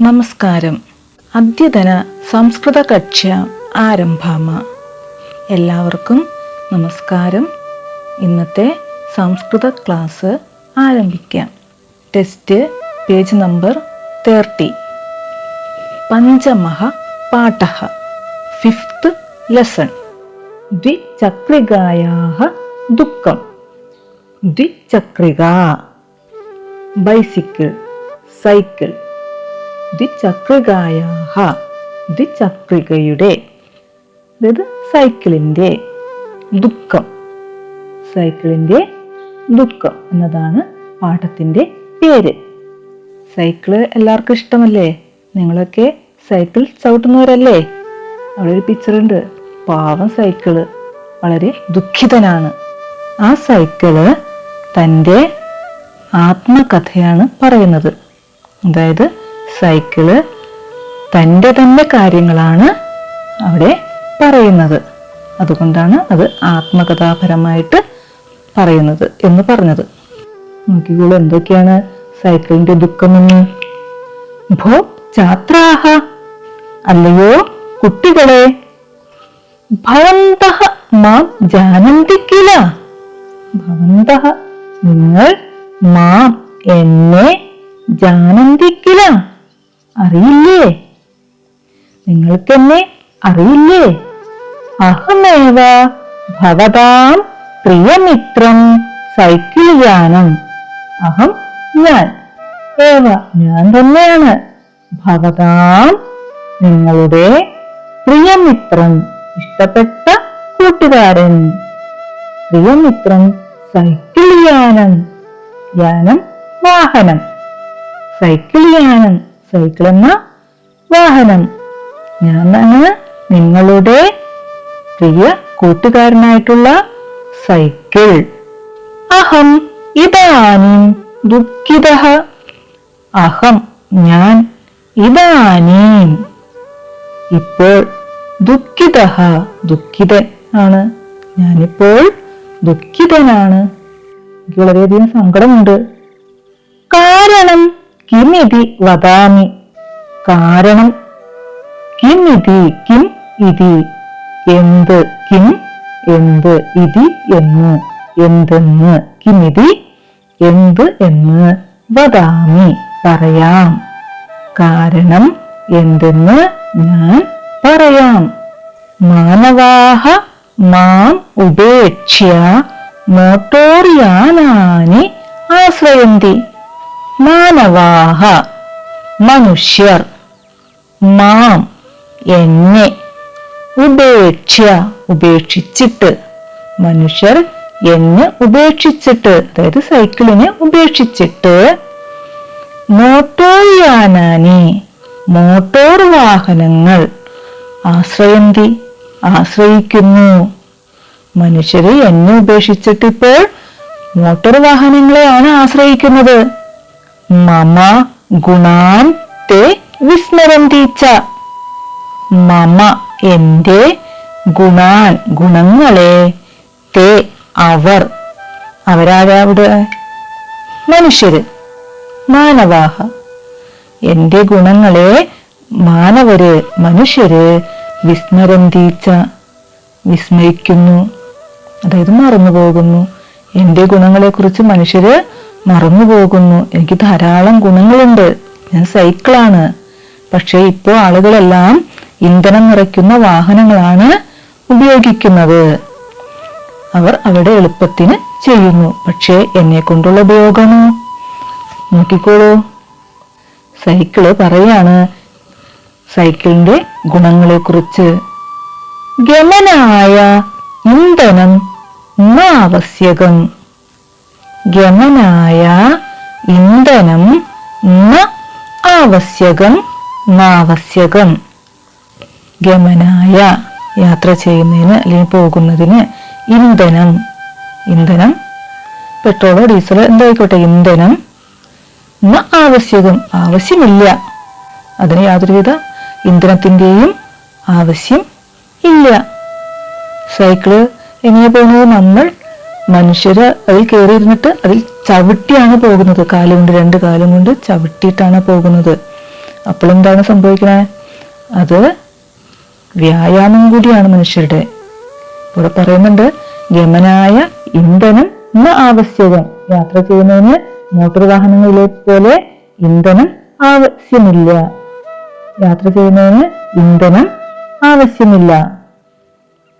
നമസ്കാരം. അദ്യതന സംസ്കൃത കക്ഷ്യ ആരംഭാമ. എല്ലാവർക്കും നമസ്കാരം. ഇന്നത്തെ സംസ്കൃത ക്ലാസ് ആരംഭിക്കാം. ടെസ്റ്റ് പേജ് നമ്പർ തേർട്ടി പഞ്ചമഹ പാഠ. ഫിഫ്ത്ത് ലെസൺ ദ്വിചക്രികായാः ദുഃഖം. ദ്വിചക്രിക. ബൈസിക്കിൾ സൈക്കിൾ ദ്വിചക്രികായാഹ ദ്വിചക്രികയുടെ അതായത് സൈക്കിളിന്റെ ദുഃഖം. സൈക്കിളിന്റെ ദുഃഖം എന്നതാണ് പാഠത്തിന്റെ പേര്. സൈക്കിൾ എല്ലാവർക്കും ഇഷ്ടമല്ലേ? നിങ്ങളൊക്കെ സൈക്കിൾ ചവിട്ടുന്നവരല്ലേ? അവിടെ ഒരു പിക്ചറുണ്ട് പാവം സൈക്കിൾ. വളരെ ദുഃഖിതനാണ്. ആ സൈക്കിൾ തന്റെ ആത്മകഥയാണ് പറയുന്നത്. അതായത് സൈക്കിൾ തന്റെ തന്നെ കാര്യങ്ങളാണ് അവിടെ പറയുന്നത്. അതുകൊണ്ടാണ് അത് ആത്മകഥാപരമായിട്ട് പറയുന്നത് എന്ന് പറഞ്ഞത്. നോക്കിക്കോളൂ എന്തൊക്കെയാണ് സൈക്കിളിന്റെ ദുഃഖമെന്ന്. ഭോ ഛാത്രാഹ അല്ലയോ കുട്ടികളെ? ഭവന്തഃ മാം ജാനന്തി കില. ഭവന്തഃ നിങ്ങൾ മാം എന്നെ ജാനന്തിക്കില അറിയില്ലേ? നിങ്ങൾക്കെന്നെ അറിയില്ലേ? അഹമേവ ഭവതാം പ്രിയമിത്രം സൈക്കിൾ യാനം അഹം ഞാൻ. ഏവ ഞാൻ തന്നെയാണ്. ഭവതാം നിങ്ങളുടെ പ്രിയമിത്രം ഇഷ്ടപ്പെട്ട കൂട്ടുകാരൻ. പ്രിയമിത്രം സൈക്കിൾ യാനം യാനം വാഹനം. സൈക്കിൾ യാനം സൈക്കിൾ എന്ന വാഹനം. ഞാനാണ് നിങ്ങളുടെ പ്രിയ കൂട്ടുകാരനായിട്ടുള്ള സൈക്കിൾ അഹം ഇതാനും ദുഃഖിത. അഹം ഞാൻ ഇതാനീം. ഇപ്പോൾ ദുഃഖിത ദുഃഖിതൻ ആണ്. ഞാനിപ്പോൾ ദുഃഖിതനാണ്. എനിക്ക് വളരെയധികം സങ്കടമുണ്ട്. കാരണം കിമിതി വദാമി. കാരണം കിമിതി കിം ഇതി. എന്ത് കിം എന്ത് ഇതി എന്ന്. എന്തെന്ന് കിമിതി എന്ത് എന്ന് വദാമി പറയാം. കാരണം എന്തെന്ന് ഞാൻ പറയാം. മാനവാഹ മാം ഉപേക്ഷ്യ മോട്ടോർയാനാനി ആശ്രയന്തി. മാനവാഹ മനുഷ്യർ മാം എന്നെ ഉപേക്ഷ ഉപേക്ഷിച്ചിട്ട് മനുഷ്യർ എന്നെ ഉപേക്ഷിച്ചിട്ട് അതായത് സൈക്കിളിനെ ഉപേക്ഷിച്ചിട്ട് മോട്ടോർ യാനാനി മോട്ടോർ വാഹനങ്ങൾ ആശ്രയന്തി ആശ്രയിക്കുന്നു. മനുഷ്യര് എന്നെ ഉപേക്ഷിച്ചിട്ട് ഇപ്പോൾ മോട്ടോർ വാഹനങ്ങളെയാണ് ആശ്രയിക്കുന്നത്. മമ ഗുണാൻ തേ വിസ്മരന്തീച്ച മമ എന്റെ ഗുണാൻ ഗുണങ്ങളെ തേ അവർ. അവരാരാവിടെ മനുഷ്യര്. മാനവാഹ. എന്റെ ഗുണങ്ങളെ മാനവര് മനുഷ്യര് വിസ്മരന്തീച്ച വിസ്മയിക്കുന്നു അതായത് മറന്നു പോകുന്നു എന്റെ ഗുണങ്ങളെക്കുറിച്ച് മനുഷ്യര് മറന്നു പോകുന്നു എനിക്ക് ധാരാളം ഗുണങ്ങളുണ്ട്. ഞാൻ സൈക്കിളാണ്. പക്ഷേ ഇപ്പോൾ ആളുകളെല്ലാം ഇന്ധനം നിറയ്ക്കുന്ന വാഹനങ്ങളാണ് ഉപയോഗിക്കുന്നത്. അവർ അവരുടെ എളുപ്പത്തിന് ചെയ്യുന്നു. പക്ഷേ എന്നെ കൊണ്ടുള്ള ഉപയോഗമോ നോക്കിക്കോളൂ. സൈക്കിൾ പറയാണ് സൈക്കിളിന്റെ ഗുണങ്ങളെക്കുറിച്ച്. ഗമനായ ഇന്ധനം ആവശ്യകം ഗമനായ ഇന്ധനം ന ആവശ്യകം നാവശ്യകം. ഗമനായ യാത്ര ചെയ്യുന്നതിന് അല്ലെങ്കിൽ പോകുന്നതിന് ഇന്ധനം. ഇന്ധനം പെട്രോളോ ഡീസലോ എന്തായിക്കോട്ടെ ഇന്ധനം. ന ആവശ്യകം ആവശ്യമില്ല. അതിന് യാതൊരുവിധ ഇന്ധനത്തിന്റെയും ആവശ്യം ഇല്ല. സൈക്കിൾ എങ്ങനെ പോകുന്നത്? നമ്മൾ മനുഷ്യര് അതിൽ കയറിയിരുന്നിട്ട് അതിൽ ചവിട്ടിയാണ് പോകുന്നത്. കാലുകൊണ്ട് രണ്ട് കാലും കൊണ്ട് ചവിട്ടിയിട്ടാണ് പോകുന്നത്. അപ്പോൾ എന്താണ് സംഭവിക്കണേ? അത് വ്യായാമം കൂടിയാണ് മനുഷ്യരുടെ. ഇവിടെ പറയുന്നുണ്ട് ഗമനായ ഇന്ധനം ന ആവശ്യകം യാത്ര ചെയ്യുന്നതിന് മോട്ടോർ വാഹനങ്ങളിലെ പോലെ ഇന്ധനം ആവശ്യമില്ല. യാത്ര ചെയ്യുന്നതിന് ഇന്ധനം ആവശ്യമില്ല.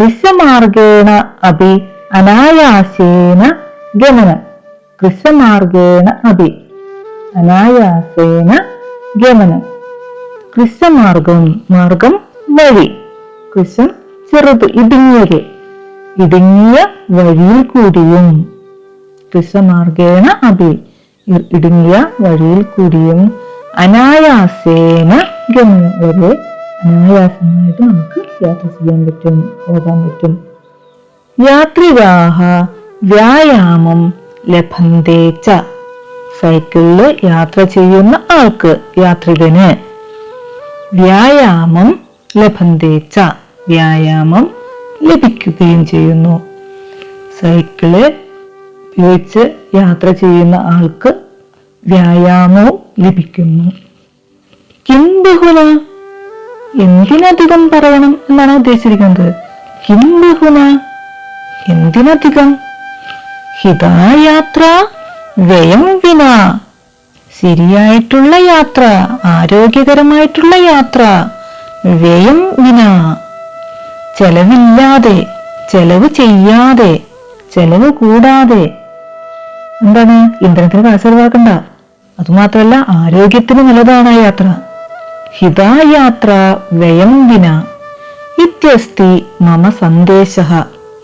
കൃഷമാർഗേണ അപി അനായാസേന ഗമനം കൃഷമാർഗേണ അഭി. അനായാസേന ഗമനം കൃഷമാർഗം മാർഗം വഴി. കൃഷം ചെറുത് ഇടുങ്ങിയത് ഇടുങ്ങിയ വഴിയിൽ കൂടിയും. കൃഷമാർഗേണ അഭി ഇടുങ്ങിയ വഴിയിൽ കൂടിയും. അനായാസേന ഗമനം. വരെ അനായാസമായിട്ട് നമുക്ക് യാത്ര ചെയ്യാൻ പറ്റും പോകാൻ പറ്റും. യാത്രികാഹ വ്യായാമം ലഭന്തേ ച. സൈക്കിളിൽ യാത്ര ചെയ്യുന്ന ആൾക്ക് യാത്രികന് വ്യായാമം ലഭന്തേച്ച വ്യായാമം ലഭിക്കുകയും ചെയ്യുന്നു. സൈക്കിൾ ഉപയോഗിച്ച് യാത്ര ചെയ്യുന്ന ആൾക്ക് വ്യായാമവും ലഭിക്കുന്നു. കിം ബഹുന എന്തിനധികം പറയണം എന്നാണ് ഉദ്ദേശിച്ചിരിക്കുന്നത്? കിം ബഹുന എന്തിനധികം? ഹിതായാത്ര വ്യയം വിന. ശരിയായിട്ടുള്ള യാത്ര ആരോഗ്യകരമായിട്ടുള്ള യാത്ര വ്യയം വിന. ചെലവില്ലാതെ ചെലവ് ചെയ്യാതെ ചെലവ് കൂടാതെ. എന്താണ്? ഇന്ധനത്തിന് കാശ് ചെലവാക്കണ്ട അതുമാത്രമല്ല ആരോഗ്യത്തിന് നല്ലതാണ് ആ യാത്ര. ഹിതായാത്ര വ്യയം വിന. ഇത്യസ്തി മമ സന്ദേശ.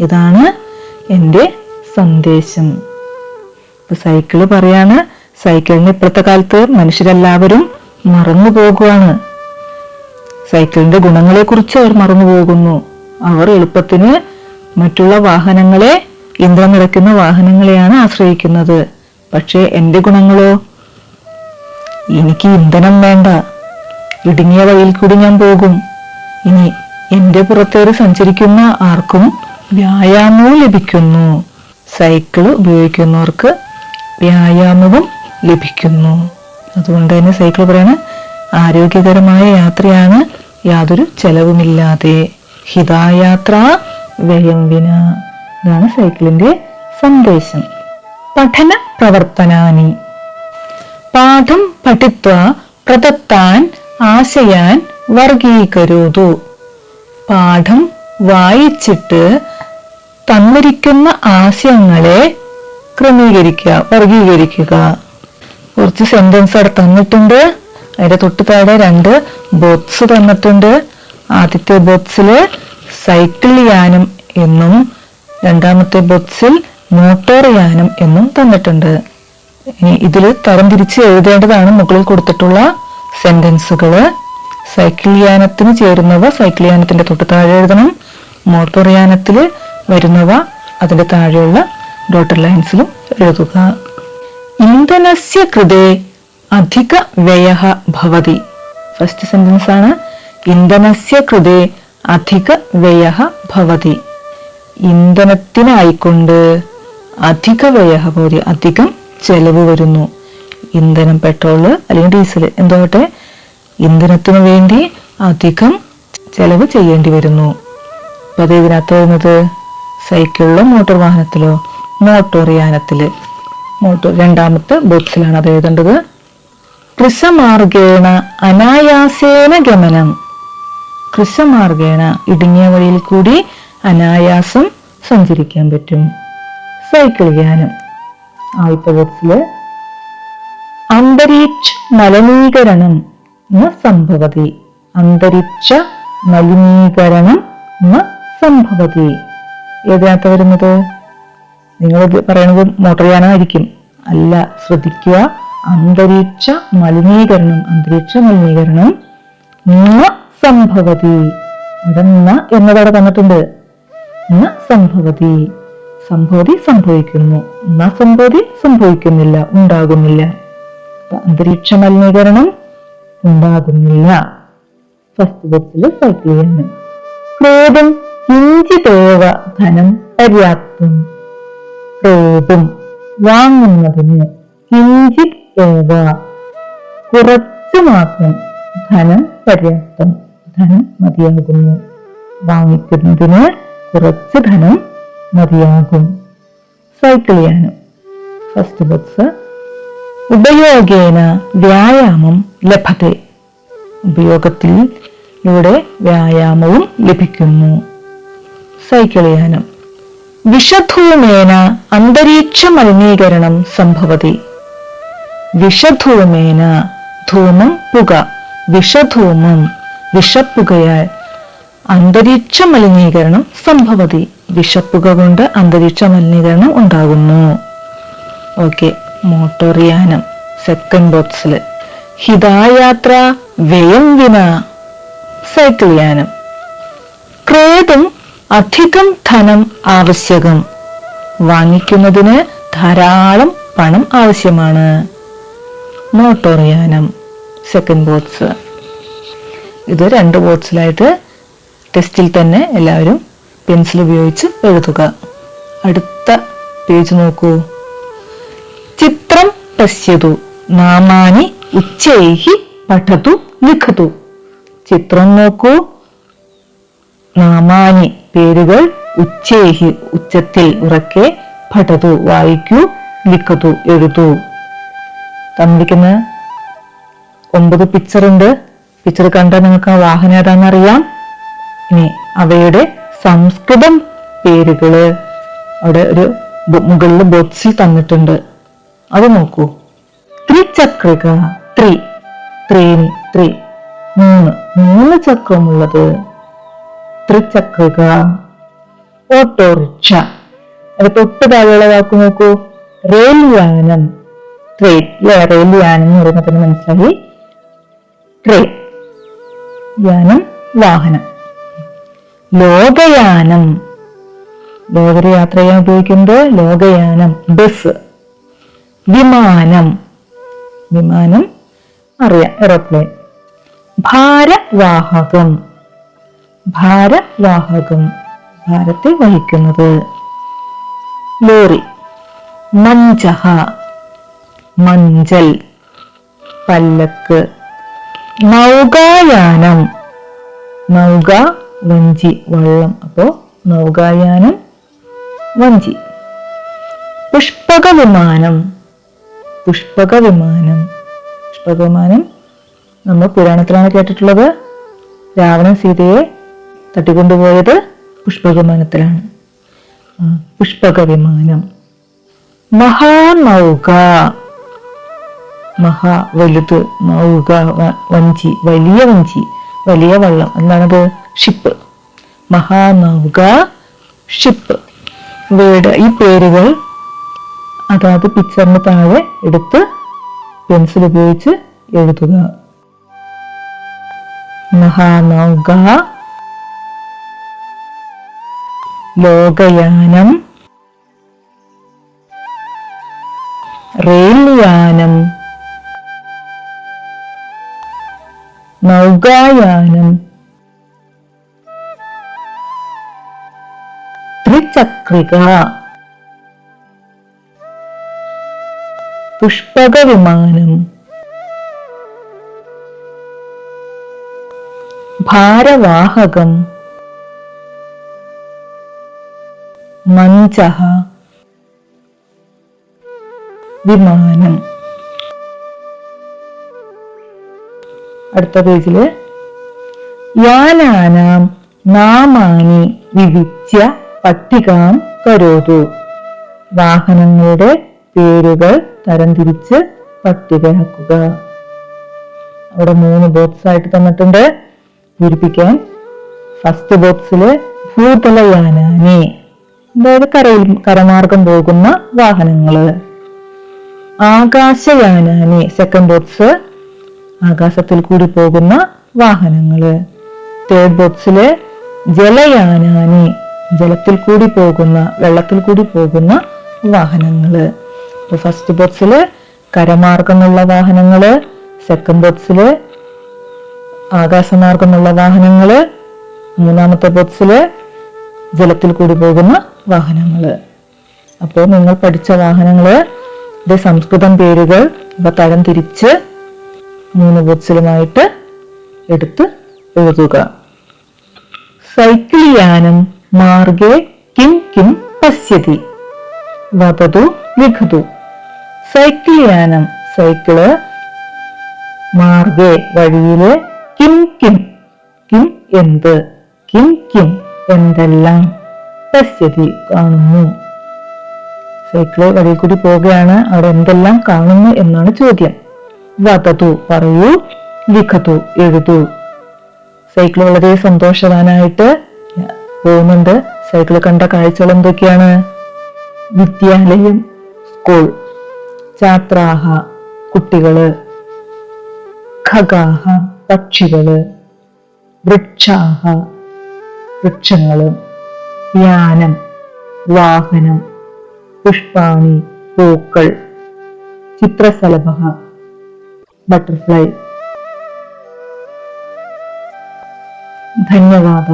ഇതാണ് എന്റെ സന്ദേശം. ഇപ്പൊ സൈക്കിൾ പറയാണ്. സൈക്കിളിന് ഇപ്പോഴത്തെ കാലത്ത് മനുഷ്യരെല്ലാവരും മറന്നു പോകുകയാണ് സൈക്കിളിന്റെ ഗുണങ്ങളെ കുറിച്ച് അവർ മറന്നു പോകുന്നു. അവർ എളുപ്പത്തിന് മറ്റുള്ള വാഹനങ്ങളെ ഇന്ധനം നിറയ്ക്കുന്ന വാഹനങ്ങളെയാണ് ആശ്രയിക്കുന്നത്. പക്ഷേ എന്റെ ഗുണങ്ങളോ? എനിക്ക് ഇന്ധനം വേണ്ട. ഇടുങ്ങിയ വഴിയിൽ കൂടി ഞാൻ പോകും. ഇനി എന്റെ പുറത്തേറി സഞ്ചരിക്കുന്ന ആർക്കും വ്യായാമവും ലഭിക്കുന്നു. സൈക്കിൾ ഉപയോഗിക്കുന്നവർക്ക് വ്യായാമവും ലഭിക്കുന്നു. അതുകൊണ്ട് തന്നെ സൈക്കിൾ പറയണ ആരോഗ്യകരമായ യാത്രയാണ് യാതൊരു ചെലവുമില്ലാതെ. ഹിതായാത്ര വ്യയം വിന ഇതാണ് സൈക്കിളിന്റെ സന്ദേശം. പഠന പ്രവർത്തനാനി. പാഠം പഠിത്വ പ്രദത്താൻ ആശയാൻ വർഗീകരോതു പാഠം വായിച്ചിട്ട് തന്നിരിക്കുന്ന ആശയങ്ങളെ ക്രമീകരിക്കുക വർഗീകരിക്കുക കുറച്ച് സെന്റൻസ് അവിടെ തന്നിട്ടുണ്ട്. അതിന്റെ തൊട്ട് താഴെ രണ്ട് ബോക്സ് തന്നിട്ടുണ്ട്. ആദ്യത്തെ ബോക്സിൽ സൈക്കിൾ യാനം എന്നും രണ്ടാമത്തെ ബോക്സിൽ മോട്ടോർ യാനം എന്നും തന്നിട്ടുണ്ട്. ഇനി ഇതിൽ തരംതിരിച്ച് എഴുതേണ്ടതാണ് മുകളിൽ കൊടുത്തിട്ടുള്ള സെന്റൻസുകൾ സൈക്കിൾ യാനത്തിന് ചേരുന്നവ സൈക്കിൾ യാനത്തിന്റെ തൊട്ട് താഴെ എഴുതണം. മോട്ടോർ യാനത്തിൽ വരുന്നവ അതിന്റെ താഴെയുള്ള ഡോട്ടർ ലൈൻസിലും എഴുതുക. ഇന്ധനസ്യ കൃതേ അധിക വ്യയ ഭവതി. ഫസ്റ്റ് സെന്റൻസ് ആണ്. ഇന്ധനസ്യ കൃതേ അധിക വ്യയ ഭവതി. ഇന്ധനത്തിനായിക്കൊണ്ട് അധിക വ്യയ ഭവതി അധികം ചെലവ് വരുന്നു. ഇന്ധനം പെട്രോൾ അല്ലെങ്കിൽ ഡീസൽ എന്തോട്ടെ ഇന്ധനത്തിന് വേണ്ടി അധികം ചെലവ് ചെയ്യേണ്ടി വരുന്നു. അപ്പൊ അത് ഇതിനകത്ത് വരുന്നത് സൈക്കിളിലോ മോട്ടോർ വാഹനത്തിലോ മോട്ടോർ യാനത്തിൽ മോട്ടോർ രണ്ടാമത്തെ ബോക്സിലാണ് അത് എഴുതേണ്ടത്. കൃഷമാർഗേണ അനായാസേന ഗമനം. കൃഷമാർഗേണ ഇടുങ്ങിയ വഴിയിൽ കൂടി അനായാസം സഞ്ചരിക്കാൻ പറ്റും. സൈക്കിൾ യാനം. ആദ്യത്തെ ബോക്സിൽ അന്തരീക്ഷ മലിനീകരണം സംഭവതി. അന്തരീക്ഷ മലിനീകരണം സംഭവതി. ഏതിനകത്ത് വരുന്നത്? നിങ്ങൾ പറയുന്നത് മോട്ടോർ യാനമായിരിക്കും അല്ല ശ്രദ്ധിക്കുക. അന്തരീക്ഷ മലിനീകരണം അന്തരീക്ഷ മലിനീകരണം ന സംഭവതി. ഇവിടെ ന എന്നതവിടെ തന്നിട്ടുണ്ട് ന സംഭവതി. സംഭവതി സംഭവിക്കുന്നു. ന സംഭവതി സംഭവിക്കുന്നില്ല ഉണ്ടാകുന്നില്ല. അന്തരീക്ഷ മലിനീകരണം ഉണ്ടാകുന്നില്ല. ഫസ്റ്റ് ബോക്സിൽ സൈക്കിൾ ചെയ്യണം. ക്രോധം കിഞ്ചിതേവ ധനം പര്യാപ്തം. ക്രോധം വാങ്ങുന്നതിന് കിഞ്ചിത് ഏവ കുറച്ചു മാത്രം ധനം പര്യാപ്തം. ധനം മതിയാകുന്നു. വാങ്ങിക്കുന്നതിന് കുറച്ച് ധനം മതിയാകും. സൈക്കിൾ ചെയ്യാനും ഫസ്റ്റ് ബോക്സ്. ഉപയോഗേന വ്യായാമം ലഭത്തെ ഉപയോഗത്തിലൂടെ വ്യായാമവും ലഭിക്കുന്നു. സൈക്കിൾ ചെയ്യാനും വിഷധൂമേന അന്തരീക്ഷ മലിനീകരണം സംഭവതി. വിഷധൂമേന ധൂമം പുക. വിഷധൂമം വിഷപ്പുകയാൽ അന്തരീക്ഷ മലിനീകരണം സംഭവതി. വിഷപ്പുക കൊണ്ട് അന്തരീക്ഷ മലിനീകരണം ഉണ്ടാകുന്നു. ഓക്കെ മോട്ടോർ യാനം സെക്കൻഡ് ബോക്സിൽ ഹിതായാത്ര വ്യയം വിന സൈക്കിൾ യാനം ക്രേതും അധികം ധനം ആവശ്യകം. വാങ്ങിക്കുന്നതിന് ധാരാളം പണം ആവശ്യമാണ്. മോട്ടോർ യാനം സെക്കൻഡ് ബോട്ട്സ് ഇത് രണ്ട് ബോട്ട്സിലായിട്ട് ടെസ്റ്റിൽ തന്നെ എല്ലാവരും പെൻസിൽ ഉപയോഗിച്ച് എഴുതുക. അടുത്ത പേജ് നോക്കൂ. ചിത്രം പശ്യതു നാമാനി ഉച്ചൈഹി പഠതു ലിഖതു. ചിത്രം നോക്കൂ. നാമാനി പേരുകൾ ഉച്ചേഹി ഉച്ചത്തിൽ ഉറക്കെ പഠതു വായിക്കൂ ലിഖതു എഴുതൂ. തന്നിരിക്കുന്ന ഒമ്പത് പിക്ചറുണ്ട് പിക്ചർ കണ്ടാൽ നിങ്ങൾക്ക് ആ വാഹനം ഏതാണെന്ന് അറിയാം ഇനി അവയുടെ സംസ്കൃതം പേരുകൾ അവിടെ ഒരു മുകളിൽ ബോക്സിൽ തന്നിട്ടുണ്ട്. അത് നോക്കൂ. ത്രിചക്രിക ത്രി ത്രീനി ത്രി മൂന്ന് മൂന്ന് ചക്രമുള്ളത്. ത്രിചക്രിക ഓട്ടോറിക്ഷ. അത് തൊട്ട് താഴെയുള്ള വാക്ക് നോക്കൂ. റെയിൽ യാനം ട്രെയിൻ. അല്ലെ റെയിൽ യാനം എന്ന് പറയുമ്പോൾ തന്നെ മനസ്സിലായി. ട്രെയിൻ യാനം വാഹനം. ലോകയാനം. ലോകര യാത്ര ചെയ്യാൻ ഉപയോഗിക്കുന്നത് ലോകയാനം ബസ്. വിമാനം. വിമാനം അറിയാം എറോപ്ലെയിൻ ഭാരവാഹകം. ഭാരവാഹകം ഭാരത്തെ വഹിക്കുന്നത്. ലോറി. മഞ്ചഹ. മഞ്ചൽ. പല്ലക്ക്. നൗകായാനം. നൗക വഞ്ചി വള്ളം. അപ്പോ നൗകായാനം വഞ്ചി. പുഷ്പക വിമാനം പുഷ്പക വിമാനം പുഷ്പക വിമാനം നമ്മൾ പുരാണത്തിലാണ് കേട്ടിട്ടുള്ളത്. രാവണൻ സീതയെ തട്ടിക്കൊണ്ടുപോയത് പുഷ്പകമാനത്തിലാണ്. പുഷ്പക വിമാനം മഹാനൗക. മഹാ വലുത് നൗക വഞ്ചി വലിയ വഞ്ചി വലിയ വള്ളം. എന്താണത്? ഷിപ്പ്. മഹാനൗക ഷിപ്പ്. ഇവയുടെ ഈ പേരുകൾ അതാത് പിക്ചറിന് താഴെ എടുത്ത് പെൻസിൽ ഉപയോഗിച്ച് എഴുതുക. മഹാനൗക ലോകയാനം. റെയിൽ യാനം നൗകായാനം. ത്രിചക്രിക. പുഷ്പക വിമാനം ഭാരവാഹകം. മഞ്ചഹ. വിമാനം. അടുത്ത പേജിൽ യാനാനാം നാമാനി വിവിച്യ പട്ടികാം കരോതു. വാഹനങ്ങളുടെ പേരുകൾ തരംതിരിച്ച് പട്ടികയാക്കുക. അവിടെ മൂന്ന് ബോക്സ് ആയിട്ട് തന്നിട്ടുണ്ട്. പൂരിപ്പിക്കാൻ. ഫസ്റ്റ് ബോക്സിലെ ഭൂതലയാനാനി അതായത് കരയിൽ കരമാർഗം പോകുന്ന വാഹനങ്ങൾ ആകാശയാനാനി സെക്കൻഡ് ബോക്സ് ആകാശത്തിൽ കൂടി പോകുന്ന വാഹനങ്ങൾ തേർഡ് ബോക്സിൽ ജലയാനാനി ജലത്തിൽ കൂടി പോകുന്ന വെള്ളത്തിൽ കൂടി പോകുന്ന വാഹനങ്ങൾ ഫസ്റ്റ് ബോക്സിൽ കരമാർഗമുള്ള വാഹനങ്ങൾ സെക്കൻഡ് ബോക്സിൽ ആകാശമാർഗമുള്ള വാഹനങ്ങൾ മൂന്നാമത്തെ ബോക്സിൽ ജലത്തിൽ കൂടി പോകുന്ന വാഹനങ്ങൾ. അപ്പോൾ നിങ്ങൾ പഠിച്ച വാഹനങ്ങൾ സംസ്കൃതം പേരുകൾ ഇവ തരം തിരിച്ച് മൂന്ന് ബോക്സിലുമായിട്ട് എടുത്ത് എഴുതുക. സൈക്കിൾ യാനം മാർഗേ കിം കിം പശ്യതി. വതതു ലിഖതു സൈക്കിൾ യാനം സൈക്കിൾ മാർഗേ വഴിയിൽ കിം കിം. കിം എന്ത്? കിം കിം. എന്തെല്ലാം പശ്യതി കാണുന്നു? സൈക്കിൾ വഴി കൂടി പോവുകയാണ്. അവിടെ എന്തെല്ലാം കാണുന്നു എന്നാണ് ചോദ്യം. വതതു പറയൂ ലിഖതു എഴുതു. സൈക്കിൾ വളരെ സന്തോഷവാനായിട്ട് പോകുന്നുണ്ട്. സൈക്കിൾ കണ്ട കാഴ്ചകൾ എന്തൊക്കെയാണ്? വിദ്യാലയം സ്കൂൾ ഛാത്രാഹ കുട്ടികൾ ഖഗാഹ പക്ഷികൾ വൃക്ഷാഹ വൃക്ഷങ്ങൾ യാനം വാഹനം പുഷ്പാണി പൂക്കൾ ചിത്രശലഭ ബട്ടർഫ്ലൈ. ധന്യവാദ.